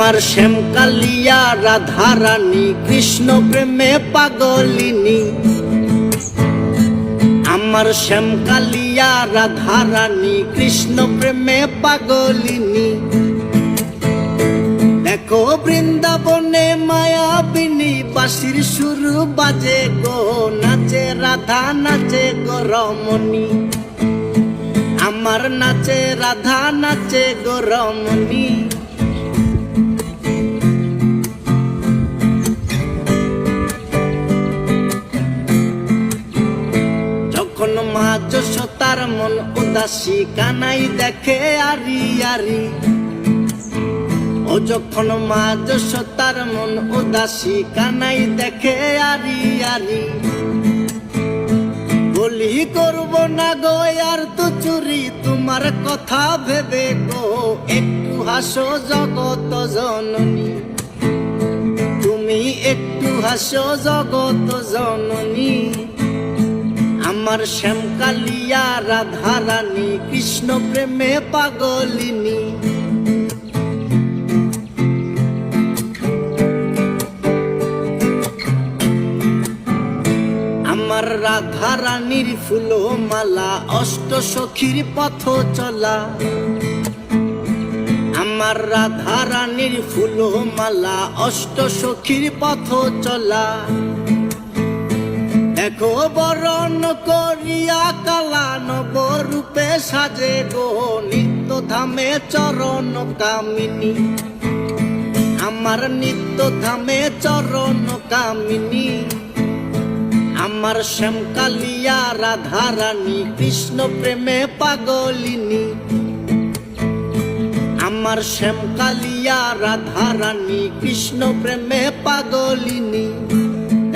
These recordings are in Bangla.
আমার শ্যামকালিয়া, রাধারানী, কৃষ্ণ প্রেমে পাগলিনী। আমার শ্যামকালিয়া, রাধারানী, কৃষ্ণ প্রেমে পাগলিনী। দেখো বৃন্দাবনে মায়াবিনী বাসির সুর বাজে গো, নাচে রাধা, নাচে গো রমণী। আমার নাচে রাধা, নাচে গো রমণী। মা মন উদাসী, কানাই দেখে আরি আরি। ও যখন মা যশোতার মন উদাসী, কানাই দেখে আরি আরি। বলি, করব না গো, আর তো চুরি, তোমার কথা ভেবে গো, একটু হাসো জগত জননী। তুমি একটু হাসো জগত জননী। আমার শ্যামকালিয়া, রাধারানী, কৃষ্ণ প্রেমে পাগলিনী। আমার রাধারানীর ফুল মালা অষ্ট সখীর পথ চলা আমার রাধারানীর ফুল মালা অষ্ট সখীর পথ চলা দেখো বরণ করিয়া কালা নব রূপে সাজে গো, নিত্য ধামে চরণ কামিনী। আমার নিত্য ধামে চরণ কামিনী। আমার শ্যামকালিয়া রাধারানী, কৃষ্ণ প্রেমে পাগলিনী। আমার শ্যামকালিয়া রাধারানী, কৃষ্ণ প্রেমে পাগলিনী।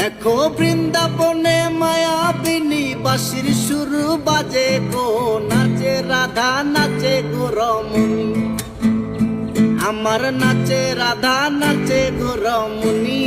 দেখো বৃন্দাবনে মায়াবিনী বাসির শুরু বাজে, গো নাচে, রাধা নাচে গো রমুনি আমার নাচে, রাধা নাচে গো রমণী